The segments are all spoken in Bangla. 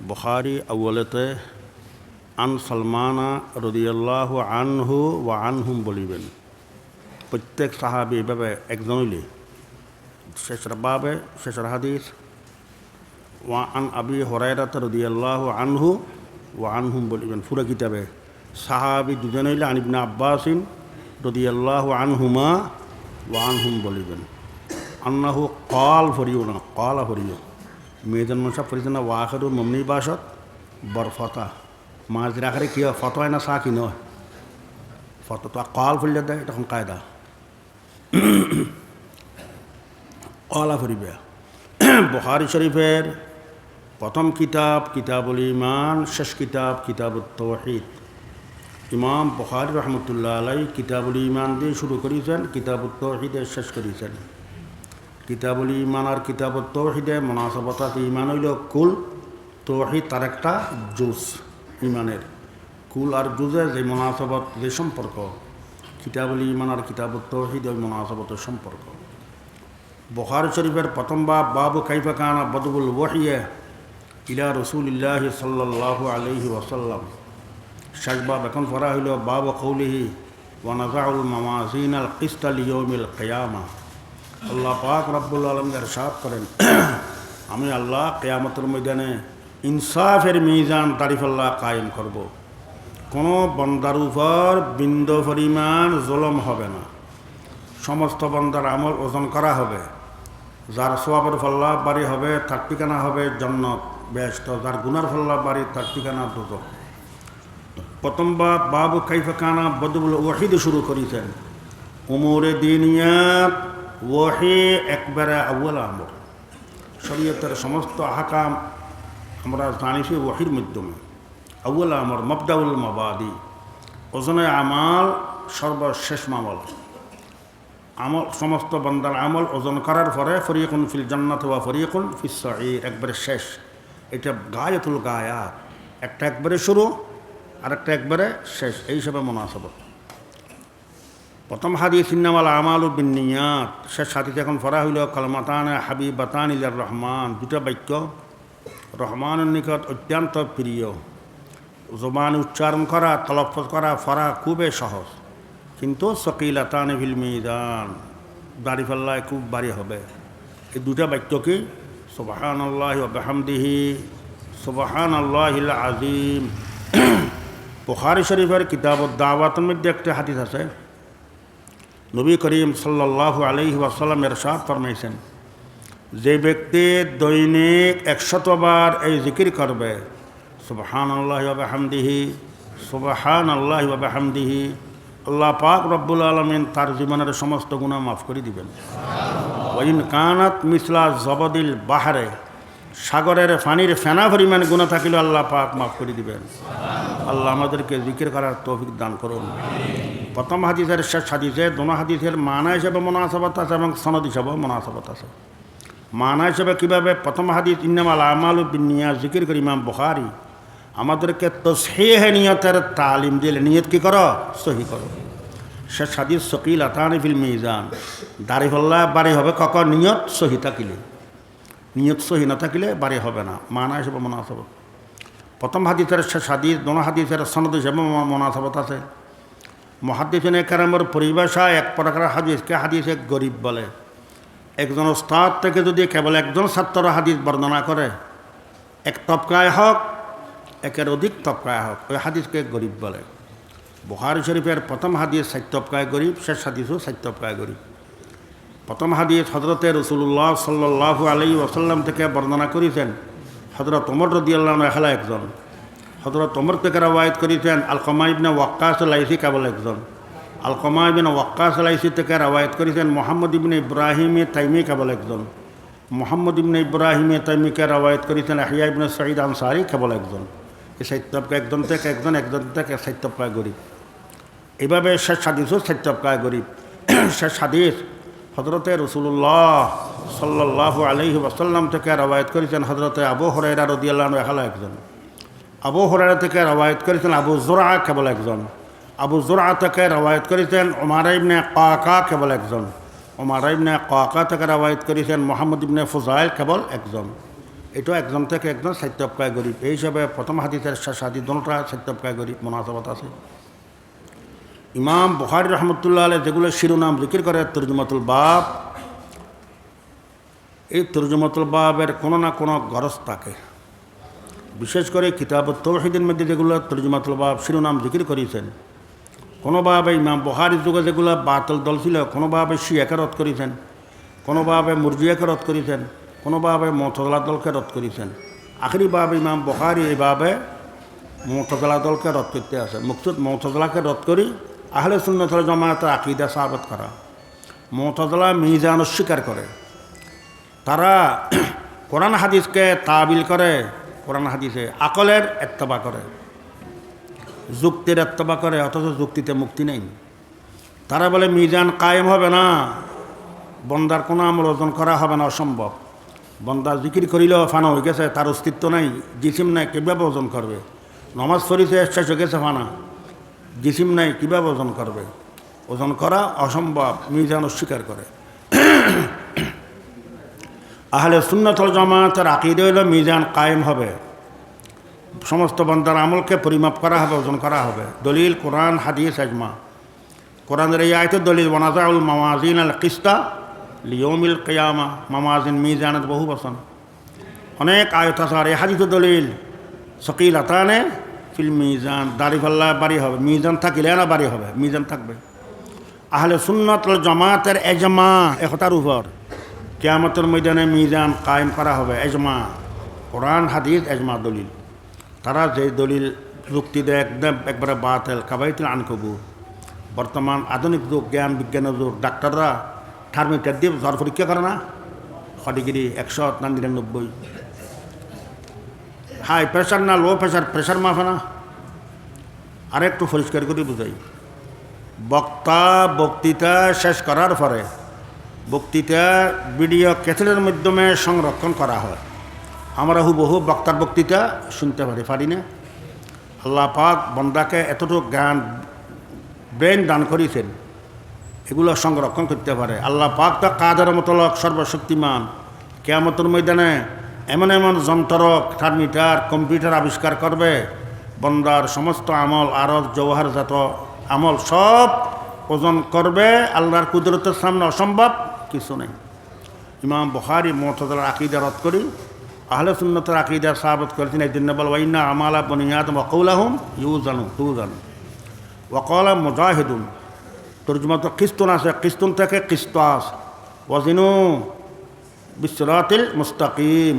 বুখারি আউ্বলেতে আন সালমানা রদিয়াল্লাহ আনহু ওয়া আনহুম বলিবেন প্রত্যেক সাহাবি এভাবে একজন হইলে শেষের বাবে শেষের হাদিস ওয়া আন আবি হরাইরাত রদিয়াল্লাহ আনহু ওয়া আনহুম বলিবেন পুরো কিতাবে সাহাবি দুজন হইলে আনিবনা আব্বাসিন রদিয়াল্লাহ আনহুমা ওয়া আনহুম বলিবেন আন্নাহু কল ফরিও না কলা ফরিও মেয়েজন ফরিজ না ওয়াখরু মমনি বাসত বরফতা মাঝের আখারে কি হয় ফটো হয় না সা কি নয় ফটো তো কল ফুললে দেয় তখন কায়দা কলা ফরিবে বখারি শরীফের প্রথম কিতাব কিতাবুল ইমান শেষ কিতাব কিতাব তৌহিদ ইমাম বখারি রহমতুল্লাহ আলাই কিতাবুল ইমান দিয়ে শুরু করেছেন কিতাব তৌহিদে শেষ করেছেন কিতাবুল ইমান আর কিতাব তৌহিদে মনাসবতাত ইমান হইল কুল, তৌহিদ তার একটা জুস ইমানের কুল আর জুজে যে মনাসবত, যে সম্পর্ক। কিতাবুল ইমান আর কিতাব তৌহিদ ওই মনাসবতের সম্পর্ক। বখার শরীফের প্রথম বাব, বাবু কাইফা কানা বদবুল ওয়াহিয়ে ইলা রসুলিল্লাহ সাল্লাহ আলহি ওসাল্লাম শেষ বাব এখন পড়া হইল, বাবু কৌলিহি ওয়ানাজাউল মামাজিন আল কিস্তাল ইয়মিল কেয়ামা। আল্লাহ পাক রব্বুল আলম সাপ করেন। আমি আল্লাহ কেয়ামতের ময়দানে ইনসাফের মিজান তারিফাল্লাহ কায়েম করব। কোনো বন্দার উপর বিন্দ পরিমাণ জলম হবে না। সমস্ত বন্দার আমল ওজন করা হবে। যার সোয়াবের ফল্লা বাড়ি হবে, তার ঠিকানা হবে জন্নত। ব্যস্ত, যার গুনার ফল্লা বাড়ি, তার ঠিকানা দুটো প্রথম বা বাবু কাইফাকানা বদবুল ওয়াহিদ শুরু করেছেন উমরে দিনিয়াত ওয়াহি একবারে আউ্ল আমর শরীয়তের সমস্ত আহকাম আমরা জানিছি ওহির মাধ্যমে। আউ্ল আমর মবদাউল মাবাদি। ওজনে আমাল সর্বশেষ মামল। আমল, সমস্ত বন্দার আমল ওজন করার পরে ফরিয়কুন ফিল জান্নাত ওয়া ফরিয়কুন ফিস একবারে শেষ। এটা গায়াতুল গায়া একটা একবারে শুরু আর একটা একবারে শেষ। এই হিসাবে মনাসবত। প্রথম হাদিস, ইন্নামাল আমাল বিনিয়াত শেষ হাদিস এখন ফরা হইল, কলমাতান হাবিবাতান ইলার রহমান দুটা বাক্য। রহমানের নিকট অত্যন্ত প্রিয়। জবান উচ্চারণ করা তলফ করা ফরা খুবই সহজ। কিন্তু সকিলাতান ফিল মিদান দাড়ি ফাল্লায় খুব বাড়ি হবে। এই দুটা বাক্য কি? সুবাহান আল্লাহ বেহামদিহি সুবাহান আল্লাহ আজিম বুখারি শরীফের কিতাব দাওয়াতের মধ্যে একটা হাদিস আছে। নবী করিম সাল্লাহ আলহি ওয়াসাল্লাম এরশাদ ফরমাইছেন, যে ব্যক্তি দৈনিক একশতবার এই জিকির করবে সুবাহান আল্লাহ হামদিহি সুবাহান আল্লাহ হামদিহি আল্লাহ পাক রব্বুল আলমিন তার জীবনের সমস্ত গুণা মাফ করে দিবেন। ওইন কানাত মিসলা জবদিল বাহারে, সাগরের ফানির ফেনা পরিমাণ গুণা থাকিলে আল্লাহ পাক মাফ করে দিবেন। আল্লাহ আমাদেরকে জিকির করার তৌফিক দান করুন। প্রথম হাদিসের শেষ হাদিসে দোনো হাদিসের মানা হিসেবে মনাসবত আছে এবং সনদ হিসাবে মনাসবত আছে। মানা হিসেবে কীভাবে? প্রথম হাদিস, ইন্নামাল আমাল বিনিয়া জিকির করি ইমাম বখারি। আমাদেরকে তো তসহেহ নিয়তের তালিম দিলে নিয়ত কী করো? সহি করো। শেষ হাদিস শকিল আতানি ফিল মিজান। দাড়িফল্লা বাড়ি হবে কখন? নিয়ত সহি থাকিলে। নিয়ত সহি না থাকিলে বাড়ি হবে না। মানা হিসেবে মনাসবত। প্রথম হাদিসের শেষ হাদিস দোনো হাদিসের সনদ হিসেবে মনাসবত আছে। মহাদিসনে কারামের পরিভাষা এক প্রকার হাদিসকে হাদিসে? গরিব বলে। একজন ওস্তাদ থেকে যদি কেবল একজন ছাত্র হাদিস বর্ণনা করে, এক তবকায় হোক, একের অধিক তবকায় হোক, ওই হাদিসকে গরিব বলে। বুহারি শরীফের প্রথম হাদিস তবকায় গরিব, শেষ হাদিসও তবকায় গরিব। প্রথম হাদিস হজরতে রসুল্লাহ সাল্লাহ আলী ওসাল্লাম থেকে বর্ণনা করেছেন হজরত ওমর রদি আল্লাহ এখালা একজন। হজরত ওমর থেকে রওয়ায়ত করেছেন আলকমা ইবনে ওয়াক্কাস লাইসি কেবল একজন। আলকমা ইবিন ওয়াক্কাস লাইসি থেকে রওয়ায়ত করেছেন মোহাম্মদ ইবিন ইব্রাহিমে তাইমি কেবল একজন। মোহাম্মদ ইবিন ইব্রাহিমে তাইমিকে রওয়ায়ত করেছেন আহিয়া ইবিন সঈদ আনসারি কেবল একজন। এই সাহিত্যকে একজন থেকে একজন একজন থেকে সাহিত্যপ্রায় গরিব। এইভাবে শেষ হাদিসও সাহিত্যপ্রায় গরিব। শেষ হাদিস হজরতে রসুল্লাহ সাল্লাহ আলহি ওসাল্লাম থেকে রওয়ায়ত করেছেন হজরতে আবু হরাইরা রদিয়াল্লাহ এখালা একজন। আবু হরাইরা থেকে রওয়ায়ত করেছেন আবু জোরা কেবল একজন। আবু জোরা থেকে রওয়ায়ত করেছেন ওমার ইবনে কাকা কেবল একজন। ওমার ইবনে কাকা থেকে রওয়ায়ত করেছেন মোহাম্মদ ইবনে ফুজাইল কেবল একজন। এটাও একজন থেকে একজন সাহিত্যপ্রায় গরিব এই হিসাবে প্রথম হাদিসের শেষ হাদিস দোনোটা সাহিত্যপ্রায় গরিব মনাসবত আছে। ইমাম বহারি রহমতুল্লাহ আলহ যেগুলো শিরোনাম জিকির করে, তর্জুমাতুল বাব এই তর্জুমাতুল বাবের কোনো না কোনো গরজ থাকে। বিশেষ করে কিতাব তৌহিদের মধ্যে যেগুলো তর্জুমাতুল বাব শিরোনাম জিকির করেছেন কোনোভাবে ইমাম বহারির যুগে যেগুলো বাতল দল ছিল কোনোভাবে শিয়াকে রদ করেছেন কোনোভাবে মুরজিয়াকে রদ করেছেন কোনোভাবে মতদলা দলকে রদ করেছেন। আখরিভাবে ইমাম বহারি এইভাবে মতদলা দলকে রদ করতে আসে। মুকসুদ মতদলাকে রদ করি আহলে সুন্নতল জমায়েতের আকিদা সাবত করা। মতদলা মিজান অস্বীকার করে। তারা কোরআন হাদিসকে তাবিল করে, কোরআন হাদিসে আকলের এত্তবা করে, যুক্তির এত্তবা করে, অথচ যুক্তিতে মুক্তি নেই। তারা বলে, মিজান কায়েম হবে না। বন্দার কোনো আমল ওজন করা হবে না, অসম্ভব। বন্দা জিকির করিলেও ফানা হয়ে গেছে, তার অস্তিত্ব নাই, জিসিম নাই, কীভাবে ওজন করবে? নমাজ ফরিতে শেষ হয়ে গেছে ফানা। জিসিম নাই, কীভাবে ওজন করবে? ওজন করা অসম্ভব, মিজান অস্বীকার করে। আহলে সুন্নতল জামাতের আকিদে হইল মিজান কায়েম হবে। সমস্ত বন্দার আমলকে পরিমাপ করা হবে, ওজন করা হবে। দলিল, কোরআন, হাদিস আজমা কোরআনের এই আয়তের দলিল ওনাজাউল মামাজিন আল কিস্তা লিওমিল কেয়ামা মামাজিন মিজানত বহু বসন অনেক আয়ত আছে, আর এই দলিল শকিল আতানে ফিল মিজান দাড়িফাল্লা বাড়ি হবে, মিজান থাকিলে না বাড়ি হবে, মিজান থাকবে। আহলে সুন্নত জামাতের এজমা একতার উপর। কেয়ামতের ময়দানে মিজান কায়েম করা হবে। এজমা, কোরআন, হাদিস, এজমা দলিল। তারা যে দলিল যুক্তি দেয় একদম একবারে বাতেল কাবাইতুল আনকবু বর্তমান আধুনিক যুগ, জ্ঞান বিজ্ঞানের যুগ, ডাক্তাররা থার্মিটার দিয়ে জ্বর পরীক্ষা করে না? ডিগ্রি একশো না নিরানব্বই হাই প্রেশার না লো প্রেশার প্রেশার মাফে না। আরেকটু পরিষ্কার করে বুঝাই। বক্তা বক্তৃতা শেষ করার পরে বক্তৃতা ভিডিও ক্যাসেটের মাধ্যমে সংরক্ষণ করা হয়। আমরা হুবহু বক্তার বক্তৃতা শুনতে পারি পারি না? আল্লাহ পাক বন্দাকে এতটুকু জ্ঞান, ব্রেন দান করেছেন, এগুলো সংরক্ষণ করতে পারে। আল্লাহ পাক তো কাদের মতলক সর্বশক্তিমান। কেয়ামতের ময়দানে এমন এমন যন্ত্রক, থার্মিটার, কম্পিউটার আবিষ্কার করবে, বন্দার সমস্ত আমল আরব জওহার জাত আমল সব ওজন করবে, আল্লাহর কুদরতের সামনে অসম্ভব। কিছু নেই। ইমাম বখারি মতদার আকিদা রদ করি আহলে সুন্নতের আকিদা সাহাবত করেছেন এই দিন বল ওয়াইনা আমালা বনিয়াদ ওকৌলাহুম ইউ জানু তু জানু ওকলা মুজাহিদুন, তর্জমা তো কিস্তুন আছে, কিস্তুন থেকে কিস্তাস। ওয়াজিনু বিসরাতিল মুস্তাকিম।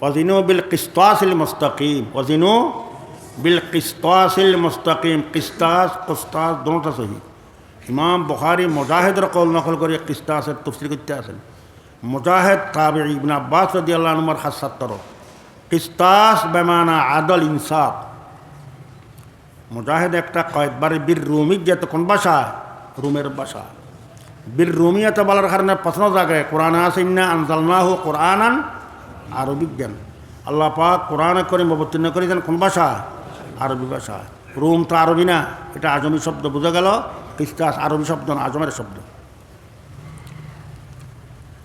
ওয়াজিনু বিল কিস্তাসিল মুস্তাকিম। ওয়াজিনু বিল কিস্তাসিল মুস্তাকিম। কিস্তাস, কুস্তাস দোনোটা সহি। ইমাম বখারি মুজাহিদের কল নকল করে কিস্তাসের তফসিল করতে আসেন মুজাহিদ তাবে ইবন আব্বাস রদি আল্লাহ নম্বর হাসাত্তর কিস্তাস বেমানা আদল ইনসাফ। মুজাহিদ একটা কয়েকবার বীর রুমি যেত কোন ভাষা রুমের ভাষা বীর রুমি এত বলার কারণে প্রশ্ন জাগে, কোরআন আসিন্না আনজালনাহ কোরআনান আরবি জ্ঞান। আল্লাহ পাক কোরআনে করে অবতীর্ণ করেছেন কোন ভাষা আরবি ভাষা। রুম তো আরবি না, এটা আজমি শব্দ বোঝা গেল। কিস্তাস আরবি শব্দ না আজমের শব্দ।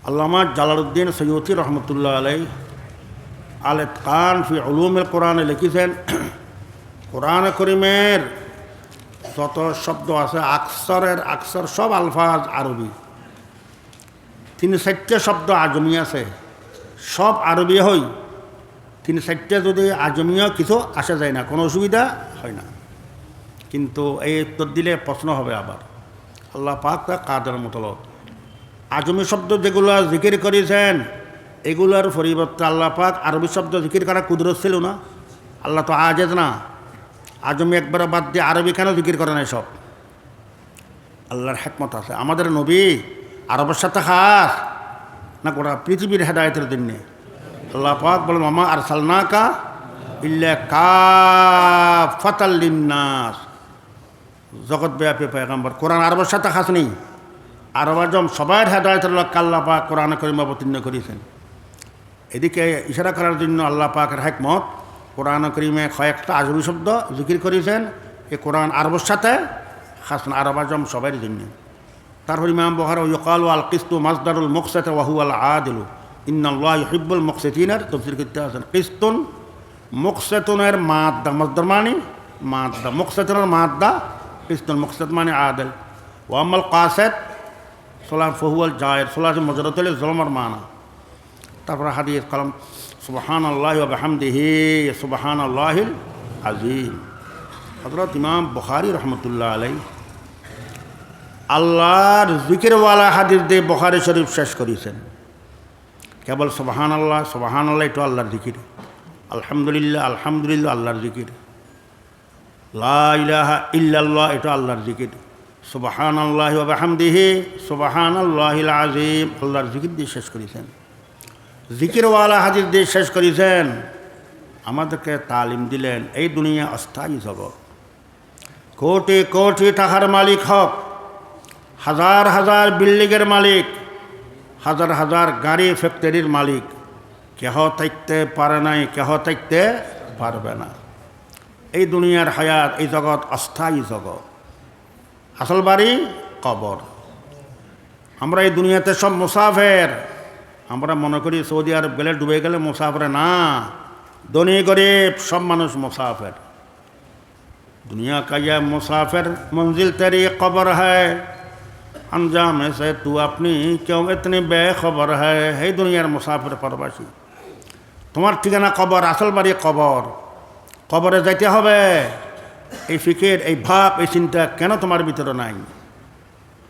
আল্লামা জালালউদ্দিন সৈয়দি রহমতুল্লাহ আলাই আলে খান ফি উলুমের কোরআনে লিখেছেন, কোরআন করিমের যত শব্দ আছে, আকসরের আকসর সব আলফাজ আরবি। তিনি চারটে শব্দ আজমি আছে, সব আরবি হই। তিনি চারটে যদি আজমিও কিছু আসা যায় না, কোনো অসুবিধা হয় না। কিন্তু এই উত্তর দিলে প্রশ্ন হবে আবার। আল্লাহ পাক কাদের মতলত আজমি শব্দ যেগুলো জিকির করেছেন, এগুলোর পরিবর্তে আল্লাহ পাক আরবি শব্দ জিকির করা কুদরত ছিল না। আল্লাহ তো আজেজ না। আজমি একবার বাদ দিয়ে আরবি কেন জিকির করে নাই সব আল্লাহর হেকমত আছে। আমাদের নবী আরবের সাথে খাস না গোটা পৃথিবীর হেদায়তের জন্যে। আল্লাহ পাক বলেন মামা আর সালনাকা ইল্লা কা ফাতাল্লিন্নাস জগৎব্যাপী পয়গম্বর। কোরআন আরবের সাথে খাস নেই। আরব আজম সবাই হেদায়তের লোক আল্লাহ পাক কোরআন করিম অবতীর্ণ করেছেন এদিকে ইশারা করার জন্য আল্লাহ পাকের হেকমত, কোরআন করিমে কয়েকটা আজবি শব্দ জিকির করেছেন এই কোরআন আরবের সাথে খাস আরব আজম সবাই জন্য। তারপর ইমাম বহার ইকাল আল কিস্তু মাজদারুল মুকসাত ওয়াহু আল আদিলু। ইন্নাল্লাহ ইহিব্বুল মুকসিতিনের তফসির করতে আছেন। কিস্তুন মুকসেতুনের মাদ্দা মজদার মানে মাদ্দা, মুকসেতুনের মাদ্দা কিস্তুন মুকসেত মানে আদেল। ওয়াম্মাল কাসেত সোলাহ ফহুয়াল জায়ের সোলাহ মজরত জলমর মানা। তারপর হাদিস, কলম সুবাহান আল্লাহ বাহামদিহি সুবাহান আল্লাহিল আজিম হজরত ইমাম বখারি রহমতুল্লাহ আলাই আল্লাহর জিকিরওয়ালা হাদিস দিয়ে বখারি শরীফ শেষ করেছেন কেবল সুবাহান আল্লাহ সুবাহান আল্লাহ এটা আল্লাহর জিকির। আলহামদুলিল্লাহ আলহামদুলিল্লাহ, আল্লাহর জিকির। লা ইলাহা ইল্লাল্লাহ, এটা আল্লাহর জিকির। সুবাহান আল্লাহ বাহামদিহি সুবাহান আল্লাহিল আজিম আল্লাহর জিকির দিয়ে শেষ করেছেন। জিকিরওয়ালা হাজির দিয়ে শেষ করেছেন। আমাদেরকে তালিম দিলেন, এই দুনিয়া অস্থায়ী জগৎ। কোটি কোটি টাকার মালিক হক, হাজার হাজার বিল্ডিংয়ের মালিক, হাজার হাজার গাড়ি ফ্যাক্টরির মালিক। কেহ থাকতে পারে নাই, কেহ থাকতে পারবে না। এই দুনিয়ার হায়াত এই জগৎ অস্থায়ী জগৎ আসল বাড়ি কবর আমরা এই দুনিয়াতে সব মুসাফের আমরা মনে করি সৌদি আরব গেলে ডুবে গেলে মুসাফরে না ধনী গরিব সব মানুষ মুসাফের दुनिया का यह मुसाफिर मंजिल तेरी कब्र है अंजाम से तू अपनी क्यों इतनी बेखबर है हे দুনিয়ার মুসাফির পরবাসী তোমার ঠিকানা কবর আসল বাড়ি কবর কবরে যাইতে হবে। এই ফিকের, এই ভাব, এই চিন্তা কেন তোমার ভিতরে নাই?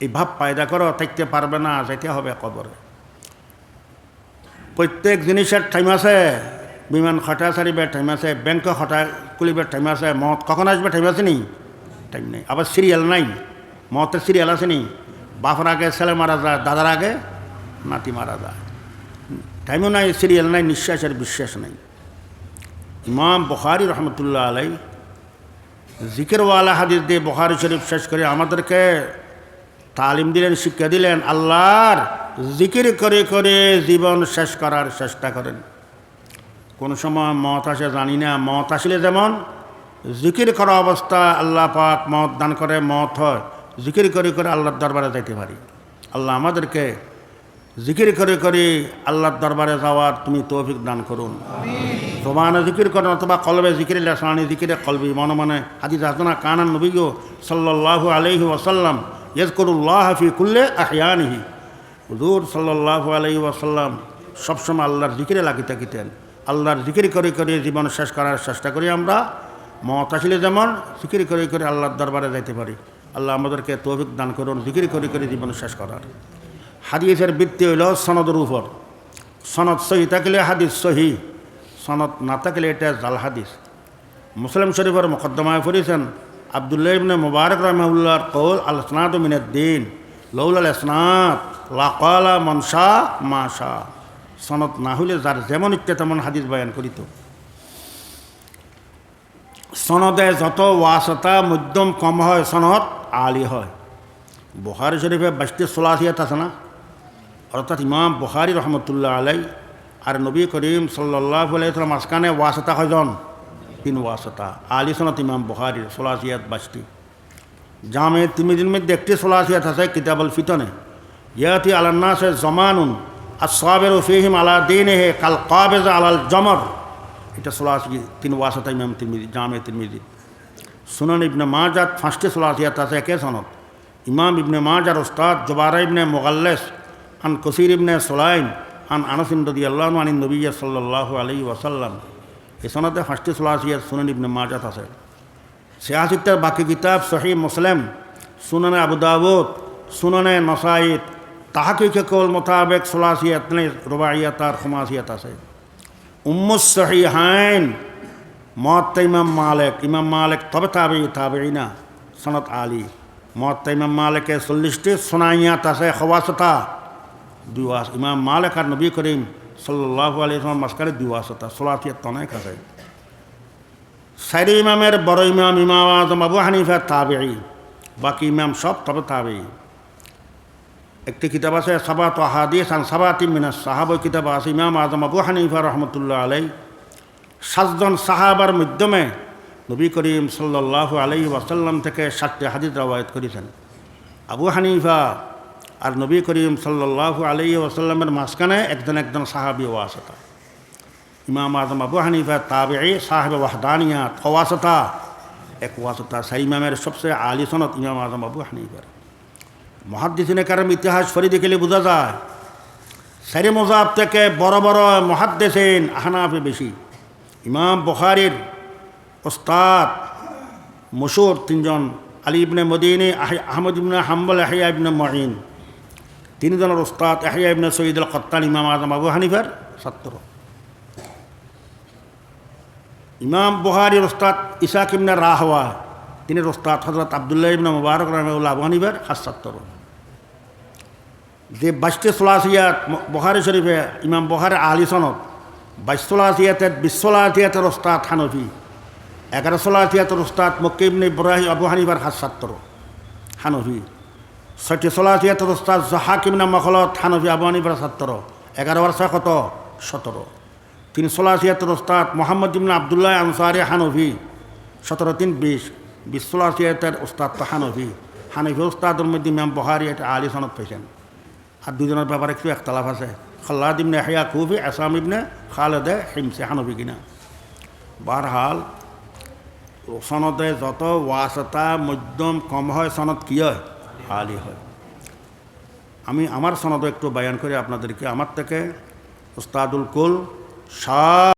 এই ভাব পায়দা করো, থাকতে পারবে না, যাইতে হবে কবরে। প্রত্যেক জিনিসের টাইম আছে, বিমান খটা সারিবে টাইম আছে ব্যাংকে খটা খুলিবে টাইম আছে মত কখন আসবে টাইম আছে নি? টাইম নেই। আবার সিরিয়াল নাই। মতের সিরিয়াল আছে নি? বাপর আগে, ছেলে মারা যায়, দাদার আগে, নাতি মারা যায়। টাইমও নাই সিরিয়াল নাই, নিঃশ্বাসের বিশ্বাস নাই। ইমাম বখারি রহমতুল্লাহ আলাই জিকেরওয়ালা হাদিস দিয়ে বখারি শরীফ শেষ করে আমাদেরকে তালিম দিলেন, শিক্ষা দিলেন, আল্লাহর জিকির করে করে জীবন শেষ করার চেষ্টা করেন। কোন সময় মত আসে, জানি না, মত আসলে যেমন জিকির করা অবস্থা আল্লাহ পাক মত দান করে, মত হয়, জিকির করে করে আল্লাহর দরবারে যাইতে পারি। আল্লাহ আমাদেরকে জিকির করে করে আল্লাহর দরবারে যাওয়ার তুমি তৌফিক দান করুন। জবানে জিকির করেন অথবা কলবে জিকির, লেসানি জিকিরে, কলবি মনে মনে। হাদিস হাসনা, কানান নবীগ সাল্লাল্লাহু আলাইহি ওয়াসাল্লাম, ইয়াজকুরুল্লাহ হাফি কুল্লে আহিয়ানিহি। হুজুর সাল্লাল্লাহু আলাইহি ওয়াসাল্লাম সবসময় আল্লাহর জিকিরে লাগি থাকিতেন। আল্লাহর জিকির করে করে জীবন শেষ করার চেষ্টা করি আমরা। মত আসলে যেমন জিকির করে করে আল্লাহর দরবারে যাইতে পারি। আল্লাহ আমাদেরকে তৌফিক দান করুন, জিকির করে করে জীবন শেষ করার। হাদিসের বৃত্তি হইল সনদের উপর। সনদ সহি থাকলে হাদিস সহি, সনদ না থাকলে এটা জাল হাদিস। মুসলিম শরীফের মোকদ্দমায় পড়েছেন আবদুল্লাহ ইবনে মুবারক রহমাউল্লাহর কৌল আল স্নাত মিনুদ্দিন লৌল আল স্নাত লাকালা মনসা মাশা সনদ না হইলে যার যেমন ইচ্ছে তেমন হাদিস বয়ান করিত। সনদে যত ওয়াসতা মধ্যম কম হয়, সনদ আলি হয়। বুখারি শরীফে বাইশটি সোলাসিয়াত আছে না? অর্থাৎ ইমাম বুখারি রহমতুল্লাহ আলাই আর নবী করিম সাল্লাহ আলাইসালাম মাঝখানে ওয়াসতা হয়জন তিন ওয়াসতা। আলি সনত ইমাম বুখারির সোলাসিয়াত বাইশটি জামে তিমিদিন মধ্যে একটি সোলাসিয়াত আছে, কিতাবল ফিতনে। ইয়াতি আলান্না সে জমানুন আর সবের ফিহিম আলা দিন হে কাল কাবেজ আলাল জমর। এটা সোলাসি তিন ওয়াসতা ইমাম তিরমিদি জামে তিরমিদি সুনান ইবনে মাজাত ফাঁসটি সোলাসিয়াত আছে, একে সনত ইমাম ইবনে মাজার ওস্তাদ জবারা ইবনে মোগাল্লেস আন কসির ইবনে সোলাইম, আন আনসিন রদি আল্লাহ আন নবী সাল্লাহ আলী ওয়াসাল্লাম। এই সনদে ফাঁসটি সোলাসিয়াত সুনান ইবনে মাজাত আছে। সিয়াসিত্তার বাকি কিতাব সহি মুসলিম, সুনানে আবু দাউদ, সুনানে নসাইদ তাহাকিকে কৌল মোতাবেক সোলাসিয়াত নেই রুবাইয়াত আর খুমাসিয়াত আছে। উম্মুস সহি হাইন মত ইমাম মালেক ইমাম মালেক তবে তাবে তাবে না সনত আলী। মত ইমাম মালেকের চল্লিশটি সোনাইয়াত আছে খবাসতা দুই ওয়াস ইমাম মালেক আর নবী করিম সাল্লাহ আলী ইসলাম মাসকারে দুই ওয়াসতা সোলাসিয়াত অনেক আছে। সাইড ইমামের বড় ইমাম ইমাম আজম আবু হানিফা তাবেই বাকি ইমাম সব তবে তাবেই একটি কিতাব আছে, সাবাত হাদিস আন সাবাতি মিনাস সাহাব কিতাব আছে, ইমাম আজম আবু হানিফা রহমতুল্লাহ আলাই সাতজন সাহাবার মাধ্যমে নবী করিম সাল্লাহ আলাই ওয়াসাল্লাম থেকে সাতটি হাদিস রাওয়ায়ত করেছেন। আবু হানিফা আর নবী করিম সাল্লাহ আলি ওসাল্লামের মাঝখানে একজন একজন সাহাবি ওয়াসতা। ইমাম আজম আবু হানিফা তাবে সাহেব ওয়াহদানিয়াত ওয়াসতা এক ওয়াসতা সাই ইমামের সবচেয়ে আলী সনত ইমাম আজম আবু হানিফার। মহাদ্দিসিনে কারম ইতিহাস ফরি দেখলে বোঝা যায় সারি মজাব থেকে বড় বড় মহাদ্দেসেন আহনাফে বেশি। ইমাম বখারির ওস্তাদ মশুর তিনজন, আলী ইবনে মদিনী, আহ- আহমদ ইবনে হাম্বল আহিয়া ইবনে মহিন তিনজনের ওস্তাদ আহিয়া ইবনে সঈদুল কত্তান ইমাম আজম আবু হানিফার ছাত্র। ইমাম বুহারির ওস্তাদ ইসাক ইবনে রাহওয়া তিনি ওস্তাদ হজরত আবদুল্লাহ ইবনে মুবারক রহমউল্লাহ আবু হানিফার খাস ছাত্র। যে বাইশটি সোলাসিয়াত বহারি শরীফে ইমাম বহারে আলী সনদ বাইশ সোলাসিয়াতের বিশ ওস্তাদ হানফি এগারো সোলাসিয়াতের ওস্তাদ মক্কিবনে ইব্রাহিম আবু হানিফার হাস ছাত্র, হানফি। ছয়টি সোলাসিয়াতের ওস্তাদ হাকিমনা মখলত হানফি আবু হানিফার ছাত্র। এগারো বর্ষ কত সতেরো তিন সোলাসিয়াতের ওস্তাদ মোহাম্মদ ইবনে আবদুল্লাহ আনসারি হানফি সতেরো তিন বিশ। বিশ সোলাসিয়াতের ওস্তাদ তো হানফি। হানফি ওস্তাদের মধ্যে ইমাম বহারি এটা আলী সনদ পেয়েছেন আর দুজনের ব্যাপারে একটু একতলাফ আছে। খাল্লাদ ইবনে হেয়া কুফি আসাম ইবনে খালেদে হিমসে হানফি কিনা। বারহাল সনদে যত ওয়াসতা মধ্যম কম হয় সনদ কী হয়? আলি হয়। আমি আমার সনদ একটু বায়ান করে আপনাদেরকে আমার থেকে উস্তাদুল কুল শাহ